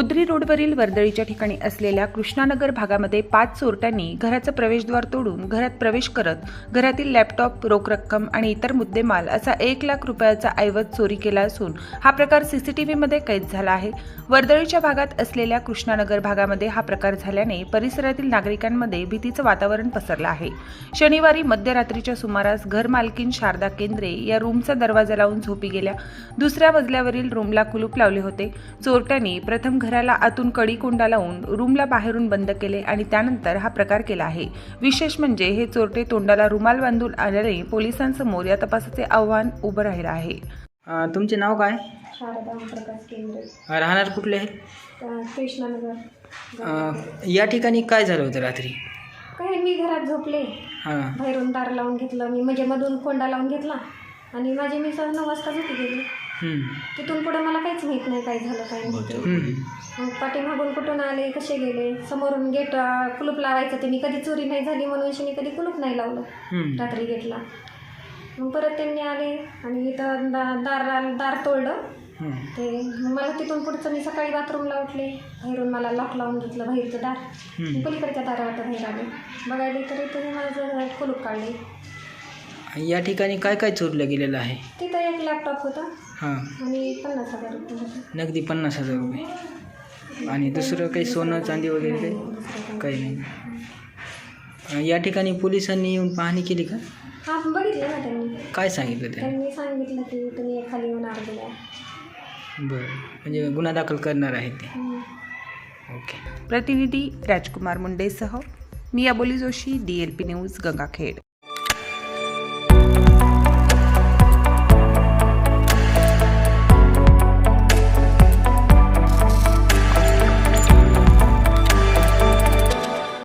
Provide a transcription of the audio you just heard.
कोद्री रोडवरील वर्दळीच्या ठिकाणी असलेल्या कृष्णानगर भागामध्ये पाच चोरट्यांनी घराचं प्रवेशद्वार तोडून घरात प्रवेश करत घरातील लॅपटॉप रोख रक्कम आणि इतर मुद्देमाल असा एक लाख रुपयाचा ऐवज चोरी केला असून हा प्रकार सीसीटीव्हीमध्ये कैद झाला आहे. वर्दळीच्या भागात असलेल्या कृष्णानगर भागामध्ये हा प्रकार झाल्याने परिसरातील नागरिकांमध्ये भीतीचं वातावरण पसरलं आहे. शनिवारी मध्यरात्रीच्या सुमारास घरमालकीन शारदा केंद्रे या रूमचा दरवाजा लावून झोपी गेल्या. दुसऱ्या मजल्यावरील रूमला कुलूप लावले होते. चोरट्यांनी प्रथम घर घराला आतून कडी कोंडा लावून रूमला बाहेरून बंद केले आणि त्यानंतर हा प्रकार केला आहे. विशेष म्हणजे हे चोरटे तोंडाला रुमाल बांधून आल्याने पोलिसांसमोर या तपासाचे आव्हान उभं राहिलं आहे. तुमचे नाव काय? शारदा प्रकाश केंद्रे. अ, राहणार कुठले? अ, या ठिकाणी काय झालं होतं रात्री? काय मी घरात झोपले. हां. बाहेरून दार लावून घेतलं मी. म्हणजे मधून कोंडा लावून घेतला. आणि माझी मिसळ नऊ वाजता झोपी गेली. तिथून पुढे मला काहीच माहीत नाही काय झालं काय नाही. मग पाठीमागून कुठून आले कसे गेले? समोरून गेट कुलूप लावायचं ते मी कधी चोरी नाही झाली म्हणून शिनी कधी कुलूप नाही लावलं. हम्म. रात्री गेटला. मग परत त्यांनी आले आणि इथं दा दार दार तोडलं. हम्म. ते मला तिथून पुढचं मी सकाळी बाथरूमला उठले. बाहेरून मला लॉक लावून घेतलं बाहेरचं दार. पलीकडच्या दारावर बाहेर आले. बघायला तर इथं माझं कुलूप काढले. या ठिकाणी काय काय चोरलं गेलेलं आहे? तिथं एक लॅपटॉप होता. हां. आणि पन्नास हजार रुपये होते. नगदी पन्नास हजार रुपये. आणि दुसरं काही सोनं चांदी वगैरे काही? काही नाही अ, या ठिकाणी पोलिसांनी येऊन पाहणी केली का? हा बघितलं ना त्यांनी. काय सांगितलं त्यांनी? त्यांनी सांगितलं की तुम्ही खाली येऊन बरं. म्हणजे गुन्हा दाखल करणार आहेत ते. ओके. प्रतिनिधी राजकुमार मुंडेसह मी Aboli Joshi D L P news Gangakhed.